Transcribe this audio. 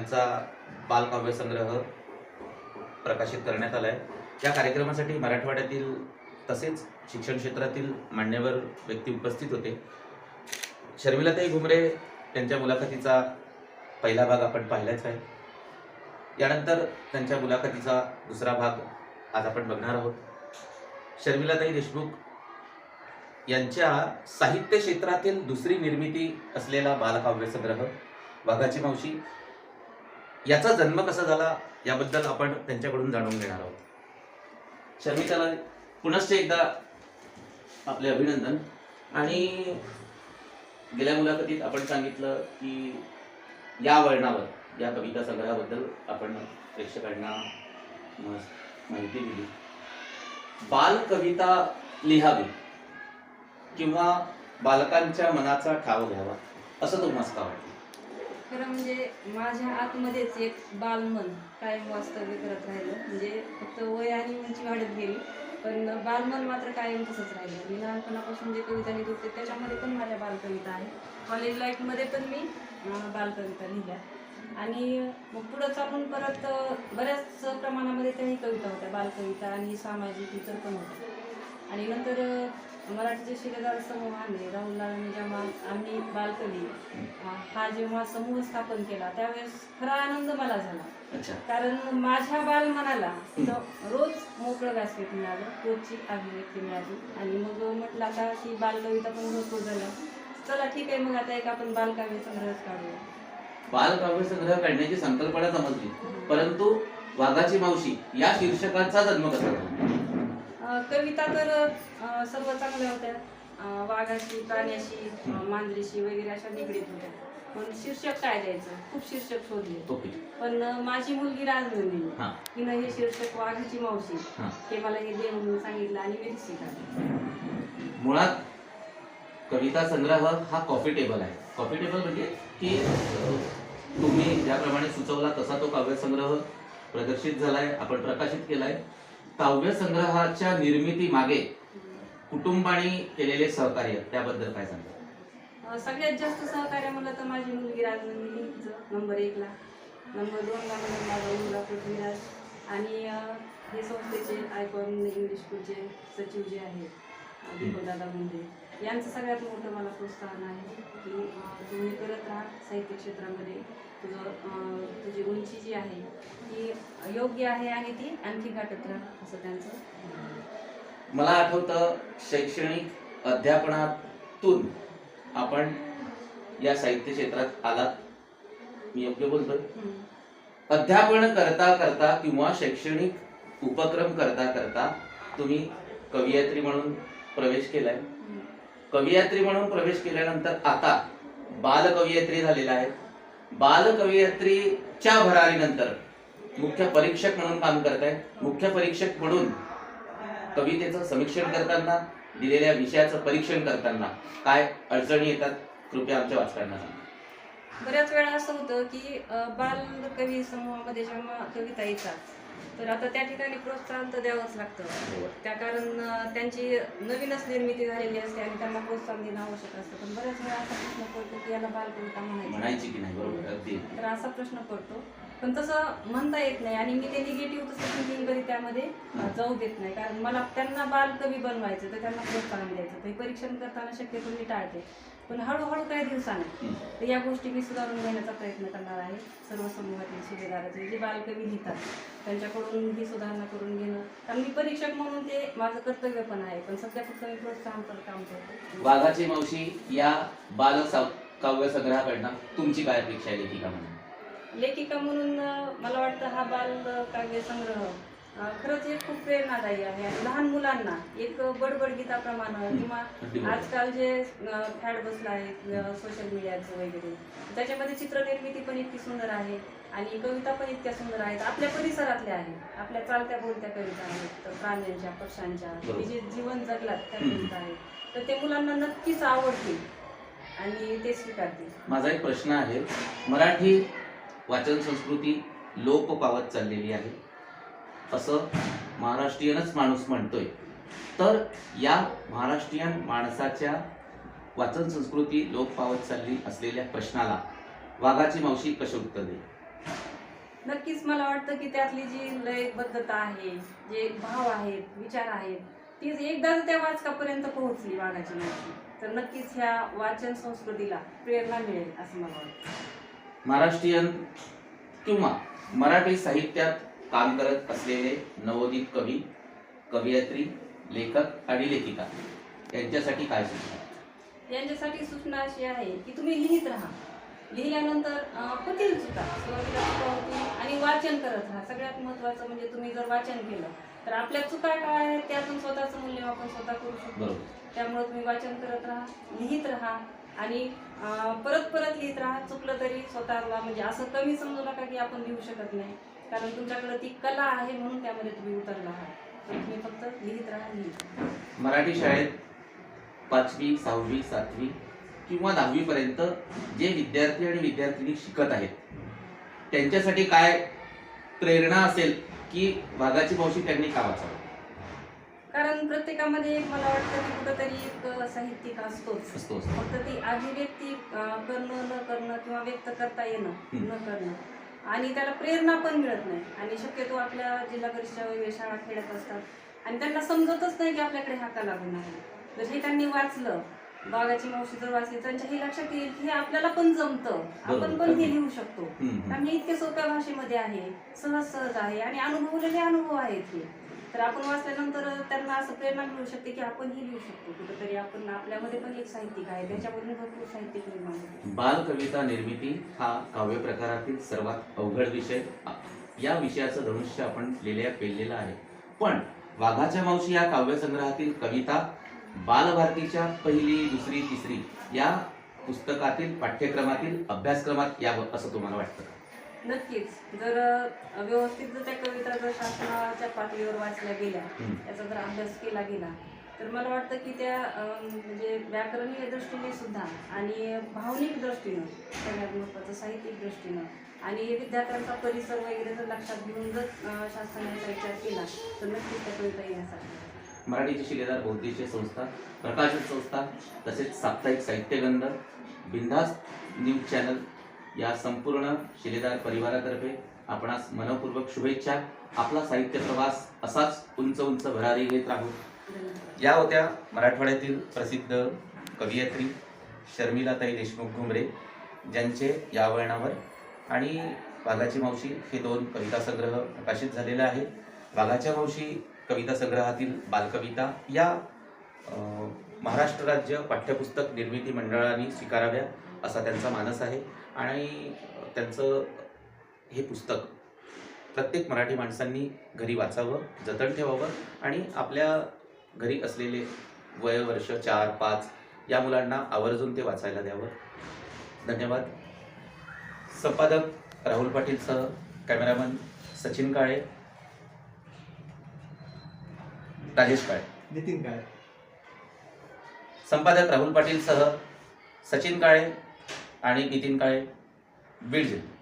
यांचा बालकाव्य संग्रह प्रकाशित करण्यात आला आहे या कार्यक्रमासाठी मराठवाड्यातील तसेच शिक्षण क्षेत्रातील मान्यवर व्यक्ती उपस्थित होते. शर्मिलाताई घुमरे त्यांच्या मुलाखतीचा पहिला भाग आपण पाहिलाच आहे. यानंतर त्यांच्या मुलाखतीचा दुसरा भाग आज आपण बघणार आहोत. शर्मिलाताई देशमुख यांच्या साहित्य क्षेत्रातील दुसरी निर्मिती असलेला बालकाव्य संग्रह वाघाची मावशी याचा जन्म कसा झाला याबद्दल आपण त्यांच्याकडून जाणून घेणार आहोत. शर्मिताला पुनश्च एकदा आपले अभिनंदन. आणि गेल्या मुलाखतीत आपण सांगितलं की या वळणावर या कविता संग्रहाबद्दल आपण प्रेक्षकांना माहिती दिली. बाल कविता लिहावी किंवा बालकांच्या मनाचा ठाव घ्यावा असं तुम्हाला वाटतं? खरं म्हणजे माझ्या आतमध्येच एक बालमन कायम वास्तव्य करत राहिलं. म्हणजे फक्त वय आणि उंची वाढत गेली पण बालमन मात्र कायम तसंच राहिलं. मी लहानपणापासून जे कविता लिहित होते त्याच्यामध्ये पण माझ्या बालकविता आहे कॉलेज लाईफमध्ये पण मी बालकविता लिहिल्या. आणि मग पुढं चालून परत बऱ्याच प्रमाणामध्ये त्याही कविता होत्या. बालकविता आणि सामाजिक इतर पण होत्या. आणि नंतर मराठीचे शिलेदार समूह आले राहुल आणि जेव्हा आम्ही बालकवी हा जेव्हा समूह स्थापन केला त्यावेळेस खरा आनंद मला झाला. कारण माझ्या बालमनाला तिथं रोज मोकळं व्यासपीठ मिळालं रोजची अभिव्यक्ती मिळाली. आणि मग म्हटलं आता की बालकविता पण भरपूर झाल्या. चला ठीक आहे मग आता एक आपण बालकाव्य संग्रहच काढूया. बालकाव्य संग्रह काढण्याची संकल्पना समजली. परंतु वाघाची मावशी या शीर्षकाचा जन्म कसा झाला? कविता तर सर्व चांगल्या होत्या. वाघाशी प्राण्याशी मांजरीशी वगैरे अशा निगडीत होत्या. पण शीर्षक काय द्यायचं? खूप शीर्षक शोधले. पण माझी मुलगी राजनंदिनी हा. तिनं हे शीर्षक वाघाची मावशी. हा. मला हे दे म्हणून सांगितलं आणि मी स्वीकारलं मुळात कविता संग्रह हा कॉफी टेबल आहे. कॉफी टेबल म्हणजे की तुम्ही ज्याप्रमाणे सुचवला तसा तो काव्य संग्रह प्रदर्शित झालाय आपण प्रकाशित केलाय. काव्य संग्रहाच्या निर्मिती मागे कुटुंबाने केलेले सहकार्य त्याबद्दल काय सांगा सगळ्यात जास्त सहकार्य म्हणलं तर माझी मुलगी राजनंदिनी नंबर एकला. नंबर दोनला म्हणलं माझा मुलगा पृथ्वीराज. आणि हे संस्थेचे आयकॉन इंग्लिश स्कूलचे सचिव जे आहेत दीपदादा मुंडे यांचं सगळ्यात मोठं मला प्रोत्साहन आहे की तुम्ही करत राहा साहित्य क्षेत्रामध्ये. तुझं तुझी उंची जी आहे ती योग्य आहे आणि ती आणखी गाठत राहा असं त्यांचं. मला आठवतं शैक्षणिक अध्यापनातून आपण या साहित्य क्षेत्रात आलात मी योग्य बोलतोय. अध्यापन करता करता किंवा शैक्षणिक उपक्रम करता करता तुम्ही कवयित्री म्हणून प्रवेश केलाय. कवयित्री म्हणून प्रवेश केल्यानंतर आता बाल कवयित्री झालेला आहे बालकवयित्रीच्या भरारीनंतर मुख्य परीक्षक म्हणून काम करताय. मुख्य परीक्षक म्हणून कवितेचं समीक्षण करताना दिलेल्या विषयाचं परीक्षण करताना काय अडचणी येतात? कृपया आमच्या वाचकांना सांगा. बऱ्याच वेळा असं होतं की बाल कवी समूहामध्ये जेव्हा कविता येतात तर आता त्या ठिकाणी प्रोत्साहन तर द्यावंच लागतं. त्या कारण त्यांची नवीनच निर्मिती झालेली असते आणि त्यांना प्रोत्साहन देणं आवश्यक असतं. पण बऱ्याच वेळा असा प्रश्न पडतो की याला बालकविता म्हणायची? म्हणायची की नाही बरोबर अगदी. तर असा प्रश्न पडतो पण तसं म्हणता येत नाही. आणि मी ते निगेटिव्ह तसं थिंकिंग कधी त्यामध्ये जाऊ देत नाही. कारण मला त्यांना बालकवी बनवायचं तर त्यांना प्रोत्साहन द्यायचं ते परीक्षण करताना शक्यतो मी टाळते. पण हळूहळू काही दिवसाने तर या गोष्टी मी सुधारून घेण्याचा प्रयत्न करणार आहे. सर्व समूहातील शिलेदाराचे जे बालकवी लिहितात त्यांच्याकडून ही सुधारणा करून घेणं. कारण मी परीक्षक म्हणून ते माझं कर्तव्य पण आहे. पण सध्या फक्त मी प्रोत्साहन करत काम करतो. वाघाची मावशी या बाल साव- काव्य संग्रहाकडनं तुमची काय अपेक्षा आहे लेखिका म्हणून? लेखिका म्हणून मला वाटतं हा बाल काव्य संग्रह खरंच एक खूप प्रेरणादायी आहे आणि लहान मुलांना एक बडबड गीताप्रमाणे किंवा. आजकाल जे फॅड बसलं आहे सोशल मीडियाचं वगैरे त्याच्यामध्ये चित्रनिर्मिती पण इतकी सुंदर आहे आणि कविता पण इतक्या सुंदर आहेत आपल्या परिसरातल्या आहेत आपल्या चालत्या बोलत्या कविता आहेत प्राण्यांच्या पक्ष्यांच्या. की जे जीवन जगलात त्या. कविता आहेत तर ते मुलांना नक्कीच आवडतील आणि ते स्वीकारतील माझा एक प्रश्न आहे मराठी वाचन संस्कृती लोप पावत चाललेली आहे. असं महाराष्ट्रीयनच माणूस म्हणतोय. तर या महाराष्ट्रीयन माणसाच्या वाचन संस्कृती लोप पावत चालली असलेल्या प्रश्नाला वाघाची मावशी कशी उत्तर देईल? नक्कीच मला वाटतं की त्यातली जी लयबद्धता आहे जे भाव आहेत विचार आहेत ती एकदा त्या वाचकापर्यंत पोहोचली वाघाची मावशी. तर नक्कीच ह्या वाचन संस्कृतीला प्रेरणा मिळेल असं मला वाटतं. महाराष्ट्रीयन किंवा मराठी साहित्यात काम करत असलेले नवोदित कवी कवयित्री लेखक आणि लेखिका यांच्यासाठी काय सूचना? यांच्यासाठी सूचना अशी आहे की तुम्ही लिहित राहा. लिहिल्यानंतर होतील चुका. सुरुवातीला चुका होतील आणि वाचन करत राहा. सगळ्यात महत्त्वाचं म्हणजे तुम्ही जर वाचन केलं तर आपल्या चुका काय आहेत त्यातून स्वतःचं मूल्यमापन स्वतः करू शकतो. बरोबर. त्यामुळे तुम्ही वाचन करत राहा लिहित राहा. आणि परत परत लिहित राहा. चुकलं तरी स्वतःला म्हणजे असं कमी समजू नका की आपण लिहू शकत नाही. कारण तुमच्याकडे ती कला आहे म्हणून त्यामध्ये तुम्ही उतरला आहात. तर तुम्ही फक्त लिहित राहा लिहित मराठी शाळेत पाचवी सहावी सातवी किंवा दहावीपर्यंत जे विद्यार्थी आणि विद्यार्थिनी शिकत आहेत त्यांच्यासाठी काय प्रेरणा असेल की वाघाची मावशी त्यांनी का वाचावं कारण प्रत्येकामध्ये एक मला वाटतं की कुठंतरी एक साहित्यिक असतोच. असतो असतो. फक्त ती अभिव्यक्ती अं, करणं न करणं किंवा व्यक्त करता येणं. न करणं. आणि त्याला प्रेरणा पण मिळत नाही. आणि शक्यतो आपल्या जिल्हा परिषद वगैरे शाळा खेळत असतात. आणि त्यांना समजतच नाही की आपल्याकडे हा कला गुण आहे. जर हे त्यांनी वाचलं बागाची मावशी जर वाचली त्यांच्या हे लक्षात येईल की हे आपल्याला पण जमतं. आपण पण हे लिहू शकतो. हम्म, हम्म. कारण हे इतके सोप्या भाषेमध्ये आहे. सहज सहज आहे. आणि अनुभवलेले अनुभव आहेत हे. तर आपण वाचल्यानंतर त्यांना असं प्रेरणा मिळू शकते की आपण हे लिहू शकतो. कुठेतरी आपण आपल्यामध्ये पण एक साहित्यिक आहे. त्याच्यामधून भरपूर साहित्यिक निर्माण होते. बाल कविता निर्मिती हा काव्य प्रकारातील सर्वात अवघड विषय या विषयाचं धनुष्य आपण लिहिल्या पेललेलं आहे. पण वाघाच्या मावशी या काव्यसंग्रहातील कविता बालभारतीच्या पहिली दुसरी तिसरी या पुस्तकातील पाठ्यक्रमातील अभ्यासक्रमात यावं असं तुम्हाला वाटतं? नक्कीच जर व्यवस्थित जर त्या कविता जर शासनाच्या पातळीवर वाचल्या गेल्या. त्याचा जर अभ्यास केला गेला तर मला वाटतं की त्या म्हणजे व्याकरणीय दृष्टीने सुद्धा आणि भावनिक दृष्टीनं सगळ्यात महत्त्वाचं साहित्यिक दृष्टीनं आणि विद्यार्थ्यांचा परिसर वगैरे जर लक्षात घेऊन जर याचा विचार केला तर नक्कीच त्या कविता येण्यासाठी मराठीची शिलेदार बौद्धिक संस्था प्रकाशन संस्था तसेच साप्ताहिक साहित्यगंध बिंदास न्यूज चॅनल या संपूर्ण शिलेदार परिवारातर्फे आपणास मनपूर्वक शुभेच्छा. आपला साहित्य प्रवास असाच उंच उंच भरारी घेत राहू. या होत्या मराठवाड्यातील प्रसिद्ध कवयित्री शर्मिलाताई देशमुख घुमरे ज्यांचे या वळणावर आणि वाघाची मावशी हे दोन कविता संग्रह प्रकाशित झालेले आहेत. वाघाच्या मावशी कविता संग्रहातील बालकविता या महाराष्ट्र राज्य पाठ्यपुस्तक निर्मिती मंडळाने स्वीकाराव्या असा त्यांचा मानस आहे. आणि त्यांचं हे पुस्तक प्रत्येक मराठी माणसांनी घरी वाचावं जतन ठेवावं आणि आपल्या घरी असलेले वय वर्ष चार पाच या मुलांना आवर्जून ते वाचायला द्यावं. धन्यवाद. संपादक राहुल पाटीलसह कॅमेरामन सचिन काळे राजेश काळे. नितीन काय संपादक राहुल पाटीलसह सचिन काळे आणि नितीन काळे बीड जिल्हा.